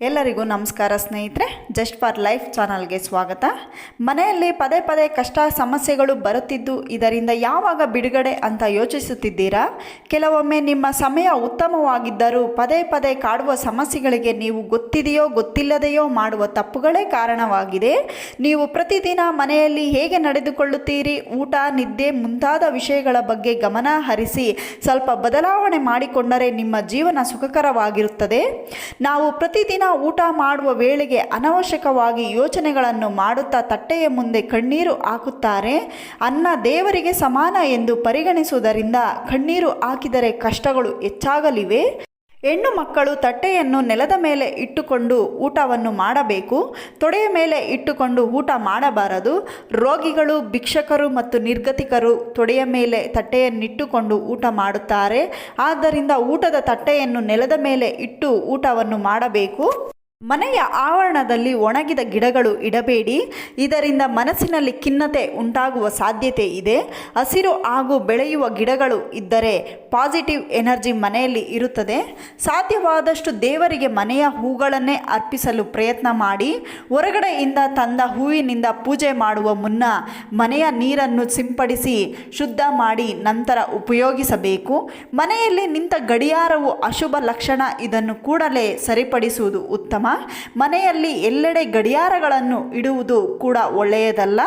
ಎಲ್ಲರಿಗೂ ನಮಸ್ಕಾರ ಸ್ನೇಹಿತರೆ, ಜಸ್ಟ್ ಫಾರ್ ಲೈಫ್ ಚಾನಲ್ಗೆ ಸ್ವಾಗತ. ಮನೆಯಲ್ಲಿ ಪದೇ ಪದೇ ಕಷ್ಟ ಸಮಸ್ಯೆಗಳು ಬರುತ್ತಿದ್ದು, ಇದರಿಂದ ಯಾವಾಗ ಬಿಡುಗಡೆ ಅಂತ ಯೋಚಿಸುತ್ತಿದ್ದೀರಾ? ಕೆಲವೊಮ್ಮೆ ನಿಮ್ಮ ಸಮಯ ಉತ್ತಮವಾಗಿದ್ದರೂ ಪದೇ ಪದೇ ಕಾಡುವ ಸಮಸ್ಯೆಗಳಿಗೆ ನೀವು ಗೊತ್ತಿದೆಯೋ, ಗೊತ್ತಿಲ್ಲದೆಯೋ ಮಾಡುವ ತಪ್ಪುಗಳೇ ಕಾರಣವಾಗಿದೆ. ನೀವು ಪ್ರತಿದಿನ ಮನೆಯಲ್ಲಿ ಹೇಗೆ ನಡೆದುಕೊಳ್ಳುತ್ತೀರಿ? ಊಟ, ನಿದ್ದೆ ಮುಂತಾದ ವಿಷಯಗಳ ಬಗ್ಗೆ ಗಮನ ಹರಿಸಿ, ಸ್ವಲ್ಪ ಬದಲಾವಣೆ ಮಾಡಿಕೊಂಡರೆ ನಿಮ್ಮ ಜೀವನ ಸುಖಕರವಾಗಿರುತ್ತದೆ. ನಾವು ಪ್ರತಿದಿನ ಊಟ ಮಾಡುವ ವೇಳೆಗೆ ಅನವಶ್ಯಕವಾಗಿ ಯೋಚನೆಗಳನ್ನು ಮಾಡುತ್ತಾ ತಟ್ಟೆಯ ಮುಂದೆ ಕಣ್ಣೀರು ಹಾಕುತ್ತಾರೆ. ಅನ್ನ ದೇವರಿಗೆ ಸಮಾನ ಎಂದು ಪರಿಗಣಿಸುವುದರಿಂದ ಕಣ್ಣೀರು ಹಾಕಿದರೆ ಕಷ್ಟಗಳು ಹೆಚ್ಚಾಗಲಿವೆ. ಹೆಣ್ಣು ಮಕ್ಕಳು ತಟ್ಟೆಯನ್ನು ನೆಲದ ಮೇಲೆ ಇಟ್ಟುಕೊಂಡು ಊಟವನ್ನು ಮಾಡಬೇಕು, ತೊಡೆಯ ಮೇಲೆ ಇಟ್ಟುಕೊಂಡು ಊಟ ಮಾಡಬಾರದು. ರೋಗಿಗಳು, ಭಿಕ್ಷಕರು ಮತ್ತು ನಿರ್ಗತಿಕರು ತೊಡೆಯ ಮೇಲೆ ತಟ್ಟೆಯನ್ನಿಟ್ಟುಕೊಂಡು ಊಟ ಮಾಡುತ್ತಾರೆ. ಆದ್ದರಿಂದ ಊಟದ ತಟ್ಟೆಯನ್ನು ನೆಲದ ಮೇಲೆ ಇಟ್ಟು ಊಟವನ್ನು ಮಾಡಬೇಕು. ಮನೆಯ ಆವರಣದಲ್ಲಿ ಒಣಗಿದ ಗಿಡಗಳು ಇಡಬೇಡಿ. ಇದರಿಂದ ಮನಸ್ಸಿನಲ್ಲಿ ಖಿನ್ನತೆ ಉಂಟಾಗುವ ಸಾಧ್ಯತೆ ಇದೆ. ಹಸಿರು ಹಾಗೂ ಬೆಳೆಯುವ ಗಿಡಗಳು ಇದ್ದರೆ ಪಾಸಿಟಿವ್ ಎನರ್ಜಿ ಮನೆಯಲ್ಲಿ ಇರುತ್ತದೆ. ಸಾಧ್ಯವಾದಷ್ಟು ದೇವರಿಗೆ ಮನೆಯ ಹೂಗಳನ್ನೇ ಅರ್ಪಿಸಲು ಪ್ರಯತ್ನ ಮಾಡಿ. ಹೊರಗಡೆಯಿಂದ ತಂದ ಹೂವಿನಿಂದ ಪೂಜೆ ಮಾಡುವ ಮುನ್ನ ಮನೆಯ ನೀರನ್ನು ಸಿಂಪಡಿಸಿ ಶುದ್ಧ ಮಾಡಿ ನಂತರ ಉಪಯೋಗಿಸಬೇಕು. ಮನೆಯಲ್ಲಿ ನಿಂತ ಗಡಿಯಾರವು ಅಶುಭ ಲಕ್ಷಣ. ಇದನ್ನು ಕೂಡಲೇ ಸರಿಪಡಿಸುವುದು ಉತ್ತಮ. ಮನೆಯಲ್ಲಿ ಎಲ್ಲೆಡೆ ಗಡಿಯಾರಗಳನ್ನು ಇಡುವುದು ಕೂಡ ಒಳ್ಳೆಯದಲ್ಲ?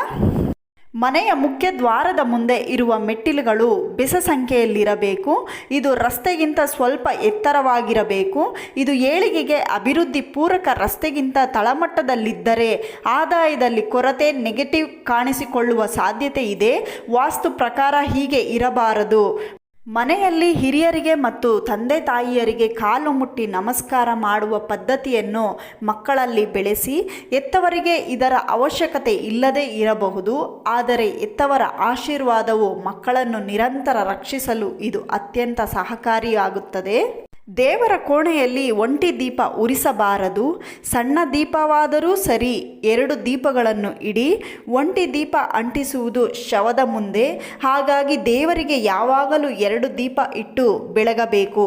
ಮನೆಯ ಮುಖ್ಯ ದ್ವಾರದ ಮುಂದೆ ಇರುವ ಮೆಟ್ಟಿಲುಗಳು ಬೆಸ ಸಂಖ್ಯೆಯಲ್ಲಿರಬೇಕು. ಇದು ರಸ್ತೆಗಿಂತ ಸ್ವಲ್ಪ ಎತ್ತರವಾಗಿರಬೇಕು. ಇದು ಏಳಿಗೆಗೆ ಅಭಿವೃದ್ಧಿ ಪೂರಕ ರಸ್ತೆಗಿಂತ ತಳಮಟ್ಟದಲ್ಲಿದ್ದರೆ ಆದಾಯದಲ್ಲಿ ಕೊರತೆ ನೆಗೆಟಿವ್ ಕಾಣಿಸಿಕೊಳ್ಳುವ ಸಾಧ್ಯತೆ ಇದೆ. ವಾಸ್ತು ಪ್ರಕಾರ ಹೀಗೆ ಇರಬಾರದು. ಮನೆಯಲ್ಲಿ ಹಿರಿಯರಿಗೆ ಮತ್ತು ತಂದೆ ತಾಯಿಯರಿಗೆ ಕಾಲು ಮುಟ್ಟಿ ನಮಸ್ಕಾರ ಮಾಡುವ ಪದ್ಧತಿಯನ್ನು ಮಕ್ಕಳಲ್ಲಿ ಬೆಳೆಸಿ ಎತ್ತವರಿಗೆ ಇದರ ಅವಶ್ಯಕತೆ ಇಲ್ಲದೇ ಇರಬಹುದು, ಆದರೆ ಎತ್ತವರ ಆಶೀರ್ವಾದವು ಮಕ್ಕಳನ್ನು ನಿರಂತರ ರಕ್ಷಿಸಲು ಇದು ಅತ್ಯಂತ ಸಹಕಾರಿಯಾಗುತ್ತದೆ. ದೇವರ ಕೋಣೆಯಲ್ಲಿ ಒಂಟಿ ದೀಪ ಉರಿಸಬಾರದು, ಸಣ್ಣ ದೀಪವಾದರೂ ಸರಿ ಎರಡು ದೀಪಗಳನ್ನು ಇಡಿ, ಒಂಟಿ ದೀಪ ಅಂಟಿಸುವುದು ಶವದ ಮುಂದೆ, ಹಾಗಾಗಿ ದೇವರಿಗೆ ಯಾವಾಗಲೂ ಎರಡು ದೀಪ ಇಟ್ಟು ಬೆಳಗಬೇಕು.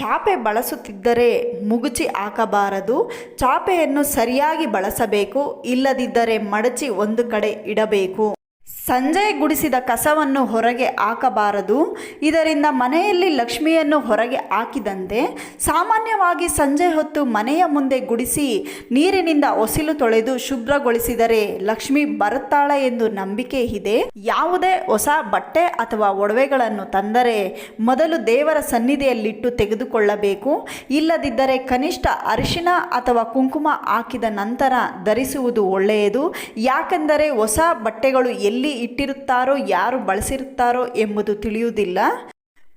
ಚಾಪೆ ಬಳಸುತ್ತಿದ್ದರೆ ಮುಗುಚಿ ಹಾಕಬಾರದು, ಚಾಪೆಯನ್ನು ಸರಿಯಾಗಿ ಬಳಸಬೇಕು, ಇಲ್ಲದಿದ್ದರೆ ಮಡಚಿ ಒಂದು ಕಡೆ ಇಡಬೇಕು. ಸಂಜೆ ಗುಡಿಸಿದ ಕಸವನ್ನು ಹೊರಗೆ ಹಾಕಬಾರದು. ಇದರಿಂದ ಮನೆಯಲ್ಲಿ ಲಕ್ಷ್ಮಿಯನ್ನು ಹೊರಗೆ ಹಾಕಿದಂತೆ ಸಾಮಾನ್ಯವಾಗಿ ಸಂಜೆ ಹೊತ್ತು ಮನೆಯ ಮುಂದೆ ಗುಡಿಸಿ ನೀರಿನಿಂದ ಒಸಿಲು ತೊಳೆದು ಶುಭ್ರಗೊಳಿಸಿದರೆ ಲಕ್ಷ್ಮಿ ಬರುತ್ತಾಳೆ ಎಂದು ನಂಬಿಕೆ ಇದೆ. ಯಾವುದೇ ಹೊಸ ಬಟ್ಟೆ ಅಥವಾ ಒಡವೆಗಳನ್ನು ತಂದರೆ ಮೊದಲು ದೇವರ ಸನ್ನಿಧಿಯಲ್ಲಿಟ್ಟು ತೆಗೆದುಕೊಳ್ಳಬೇಕು. ಇಲ್ಲದಿದ್ದರೆ ಕನಿಷ್ಠ ಅರಿಶಿನ ಅಥವಾ ಕುಂಕುಮ ಹಾಕಿದ ನಂತರ ಧರಿಸುವುದು ಒಳ್ಳೆಯದು. ಯಾಕೆಂದರೆ ಹೊಸ ಬಟ್ಟೆಗಳು ಎಲ್ಲಿ ಇಟ್ಟಿರುತ್ತಾರೋ, ಯಾರು ಬಳಸಿರುತ್ತಾರೋ ಎಂಬುದು ತಿಳಿಯುವುದಿಲ್ಲ.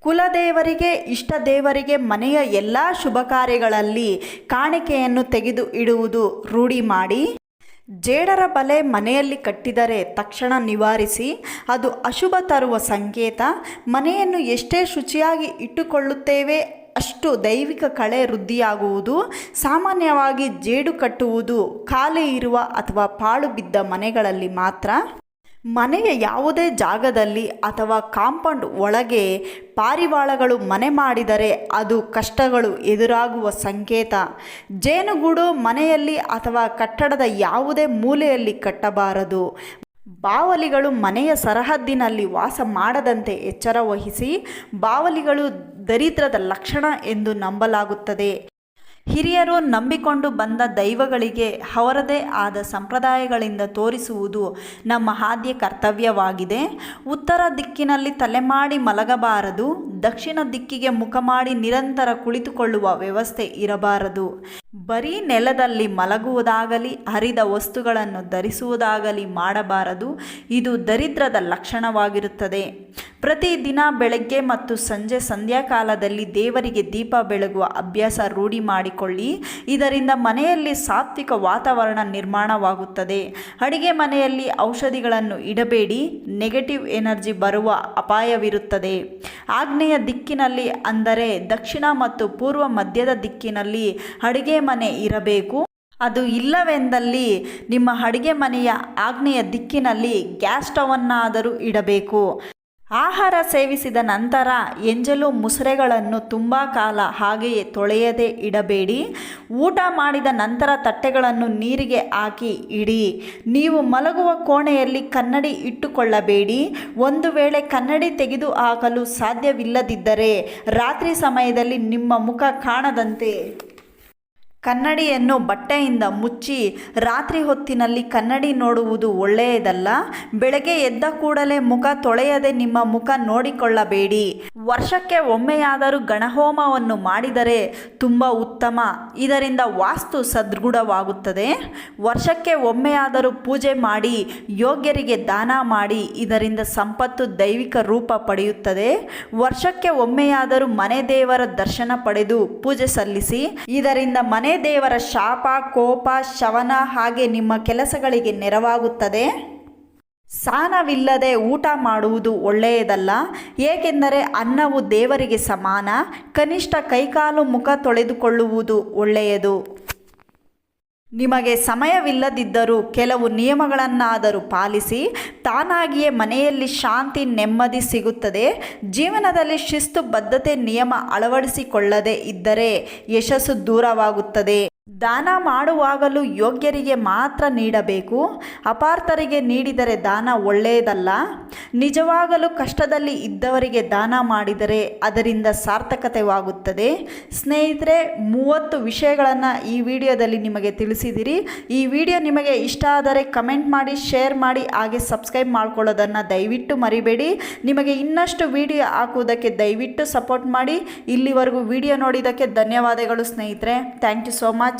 ಕುಲದೇವರಿಗೆ ಇಷ್ಟ ದೇವರಿಗೆ ಮನೆಯ ಎಲ್ಲ ಶುಭ ಕಾರ್ಯಗಳಲ್ಲಿ ಕಾಣಿಕೆಯನ್ನು ತೆಗೆದು ಇಡುವುದು ರೂಢಿ ಮಾಡಿ, ಜೇಡರ ಬಲೆ ಮನೆಯಲ್ಲಿ ಕಟ್ಟಿದರೆ ತಕ್ಷಣ ನಿವಾರಿಸಿ, ಅದು ಅಶುಭ ತರುವ ಸಂಕೇತ. ಮನೆಯನ್ನು ಎಷ್ಟೇ ಶುಚಿಯಾಗಿ ಇಟ್ಟುಕೊಳ್ಳುತ್ತೇವೆ, ಅಷ್ಟು ದೈವಿಕ ಕಳೆ ವೃದ್ಧಿಯಾಗುವುದು. ಸಾಮಾನ್ಯವಾಗಿ ಜೇಡು ಕಟ್ಟುವುದು, ಖಾಲಿ ಇರುವ ಅಥವಾ ಪಾಳು ಬಿದ್ದ ಮನೆಗಳಲ್ಲಿ ಮಾತ್ರ. ಮನೆಯ ಯಾವುದೇ ಜಾಗದಲ್ಲಿ ಅಥವಾ ಕಾಂಪೌಂಡ್ ಒಳಗೆ ಪಾರಿವಾಳಗಳು ಮನೆ ಮಾಡಿದರೆ ಅದು ಕಷ್ಟಗಳು ಎದುರಾಗುವ ಸಂಕೇತ. ಜೇನುಗೂಡು ಮನೆಯಲ್ಲಿ ಅಥವಾ ಕಟ್ಟಡದ ಯಾವುದೇ ಮೂಲೆಯಲ್ಲಿ ಕಟ್ಟಬಾರದು. ಬಾವಲಿಗಳು ಮನೆಯ ಸರಹದ್ದಿನಲ್ಲಿ ವಾಸ ಮಾಡದಂತೆ ಎಚ್ಚರ ವಹಿಸಿ, ಬಾವಲಿಗಳು ದರಿದ್ರದ ಲಕ್ಷಣ ಎಂದು ನಂಬಲಾಗುತ್ತದೆ. ಹಿರಿಯರು ನಂಬಿಕೊಂಡು ಬಂದ ದೈವಗಳಿಗೆ ಅವರದೇ ಆದ ಸಂಪ್ರದಾಯಗಳಿಂದ ತೋರಿಸುವುದು ನಮ್ಮ ಆದ್ಯ ಕರ್ತವ್ಯವಾಗಿದೆ. ಉತ್ತರ ದಿಕ್ಕಿನಲ್ಲಿ ತಲೆಮಾಡಿ ಮಲಗಬಾರದು. ದಕ್ಷಿಣ ದಿಕ್ಕಿಗೆ ಮುಖ ಮಾಡಿ ನಿರಂತರ ಕುಳಿತುಕೊಳ್ಳುವ ವ್ಯವಸ್ಥೆ ಇರಬಾರದು. ಬರೀ ನೆಲದಲ್ಲಿ ಮಲಗುವುದಾಗಲಿ, ಹರಿದ ವಸ್ತುಗಳನ್ನು ಧರಿಸುವುದಾಗಲಿ ಮಾಡಬಾರದು. ಇದು ದರಿದ್ರದ ಲಕ್ಷಣವಾಗಿರುತ್ತದೆ. ಪ್ರತಿದಿನ ಬೆಳಗ್ಗೆ ಮತ್ತು ಸಂಜೆ ಸಂಧ್ಯಾಕಾಲದಲ್ಲಿ ದೇವರಿಗೆ ದೀಪ ಬೆಳಗುವ ಅಭ್ಯಾಸ ರೂಢಿ ಮಾಡಿಕೊಳ್ಳಿ. ಇದರಿಂದ ಮನೆಯಲ್ಲಿ ಸಾತ್ವಿಕ ವಾತಾವರಣ ನಿರ್ಮಾಣವಾಗುತ್ತದೆ. ಅಡಿಗೆ ಮನೆಯಲ್ಲಿ ಔಷಧಿಗಳನ್ನು ಇಡಬೇಡಿ. ನೆಗೆಟಿವ್ ಎನರ್ಜಿ ಬರುವ ಅಪಾಯವಿರುತ್ತದೆ. ಆಗ್ನೇಯ ದಿಕ್ಕಿನಲ್ಲಿ ಅಂದರೆ ದಕ್ಷಿಣ ಮತ್ತು ಪೂರ್ವ ಮಧ್ಯದ ದಿಕ್ಕಿನಲ್ಲಿ ಅಡುಗೆ ಮನೆ ಇರಬೇಕು. ಅದು ಇಲ್ಲವೆಂದಲ್ಲಿ ನಿಮ್ಮ ಅಡುಗೆ ಮನೆಯ ಆಗ್ನೇಯ ದಿಕ್ಕಿನಲ್ಲಿ ಗ್ಯಾಸ್ ಸ್ಟವನ್ನಾದರೂ ಇಡಬೇಕು. ಆಹಾರ ಸೇವಿಸಿದ ನಂತರ ಎಂಜಲು ಮುಸರೆಗಳನ್ನು ತುಂಬ ಕಾಲ ಹಾಗೆಯೇ ತೊಳೆಯದೇ ಇಡಬೇಡಿ. ಊಟ ಮಾಡಿದ ನಂತರ ತಟ್ಟೆಗಳನ್ನು ನೀರಿಗೆ ಹಾಕಿ ಇಡಿ. ನೀವು ಮಲಗುವ ಕೋಣೆಯಲ್ಲಿ ಕನ್ನಡಿ ಇಟ್ಟುಕೊಳ್ಳಬೇಡಿ. ಒಂದು ವೇಳೆ ಕನ್ನಡಿ ತೆಗೆದು ಹಾಕಲು ಸಾಧ್ಯವಿಲ್ಲದಿದ್ದರೆ ರಾತ್ರಿ ಸಮಯದಲ್ಲಿ ನಿಮ್ಮ ಮುಖ ಕಾಣದಂತೆ. ಕನ್ನಡಿಯನ್ನು ಬಟ್ಟೆಯಿಂದ ಮುಚ್ಚಿ ರಾತ್ರಿ ಹೊತ್ತಿನಲ್ಲಿ ಕನ್ನಡಿ ನೋಡುವುದು ಒಳ್ಳೆಯದಲ್ಲ? ಬೆಳಗ್ಗೆ ಎದ್ದ ಕೂಡಲೇ ಮುಖ ತೊಳೆಯದೆ ನಿಮ್ಮ ಮುಖ ನೋಡಿಕೊಳ್ಳಬೇಡಿ. ವರ್ಷಕ್ಕೆ ಒಮ್ಮೆಯಾದರೂ ಗಣಹೋಮವನ್ನು ಮಾಡಿದರೆ ತುಂಬ ಉತ್ತಮ. ಇದರಿಂದ ವಾಸ್ತು ಸದೃಢವಾಗುತ್ತದೆ. ವರ್ಷಕ್ಕೆ ಒಮ್ಮೆಯಾದರೂ ಪೂಜೆ ಮಾಡಿ, ಯೋಗ್ಯರಿಗೆ ದಾನ ಮಾಡಿ, ಇದರಿಂದ ಸಂಪತ್ತು ದೈವಿಕ ರೂಪ ಪಡೆಯುತ್ತದೆ. ವರ್ಷಕ್ಕೆ ಒಮ್ಮೆಯಾದರೂ ಮನೆ ದೇವರ ದರ್ಶನ ಪಡೆದು ಪೂಜೆ ಸಲ್ಲಿಸಿ, ಇದರಿಂದ ಮನೆ ದೇವರ ಶಾಪ, ಕೋಪ, ಶವನ ಹಾಗೆ ನಿಮ್ಮ ಕೆಲಸಗಳಿಗೆ ನೆರವಾಗುತ್ತದೆ. ಸ್ನಾನವಿಲ್ಲದೆ ಊಟ ಮಾಡುವುದು ಒಳ್ಳೆಯದಲ್ಲ, ಏಕೆಂದರೆ ಅನ್ನವು ದೇವರಿಗೆ ಸಮಾನ, ಕನಿಷ್ಠ ಕೈಕಾಲು ಮುಖ ತೊಳೆದುಕೊಳ್ಳುವುದು ಒಳ್ಳೆಯದು. ನಿಮಗೆ ಸಮಯವಿಲ್ಲದಿದ್ದರೂ ಕೆಲವು ನಿಯಮಗಳನ್ನಾದರೂ ಪಾಲಿಸಿ ತಾನಾಗಿಯೇ ಮನೆಯಲ್ಲಿ ಶಾಂತಿ ನೆಮ್ಮದಿ ಸಿಗುತ್ತದೆ. ಜೀವನದಲ್ಲಿ ಶಿಸ್ತು ಬದ್ಧತೆ ನಿಯಮ ಅಳವಡಿಸಿಕೊಳ್ಳದೆ ಇದ್ದರೆ ಯಶಸ್ಸು ದೂರವಾಗುತ್ತದೆ. ದಾನ ಮಾಡುವಾಗಲೂ ಯೋಗ್ಯರಿಗೆ ಮಾತ್ರ ನೀಡಬೇಕು. ಅಪಾರ್ಥರಿಗೆ ನೀಡಿದರೆ ದಾನ ಒಳ್ಳೆಯದಲ್ಲ. ನಿಜವಾಗಲೂ ಕಷ್ಟದಲ್ಲಿ ಇದ್ದವರಿಗೆ ದಾನ ಮಾಡಿದರೆ ಅದರಿಂದ ಸಾರ್ಥಕತೆವಾಗುತ್ತದೆ. ಸ್ನೇಹಿತರೆ, ಮೂವತ್ತು ವಿಷಯಗಳನ್ನು ಈ ವಿಡಿಯೋದಲ್ಲಿ ನಿಮಗೆ ತಿಳಿಸಿದಿರಿ. ಈ ವಿಡಿಯೋ ನಿಮಗೆ ಇಷ್ಟ ಆದರೆ ಕಮೆಂಟ್ ಮಾಡಿ, ಶೇರ್ ಮಾಡಿ, ಹಾಗೆ ಸಬ್ಸ್ಕ್ರೈಬ್ ಮಾಡ್ಕೊಳ್ಳೋದನ್ನು ದಯವಿಟ್ಟು ಮರಿಬೇಡಿ. ನಿಮಗೆ ಇನ್ನಷ್ಟು ವಿಡಿಯೋ ಹಾಕುವುದಕ್ಕೆ ದಯವಿಟ್ಟು ಸಪೋರ್ಟ್ ಮಾಡಿ. ಇಲ್ಲಿವರೆಗೂ ವಿಡಿಯೋ ನೋಡಿದ್ದಕ್ಕೆ ಧನ್ಯವಾದಗಳು ಸ್ನೇಹಿತರೆ. Thank you so much.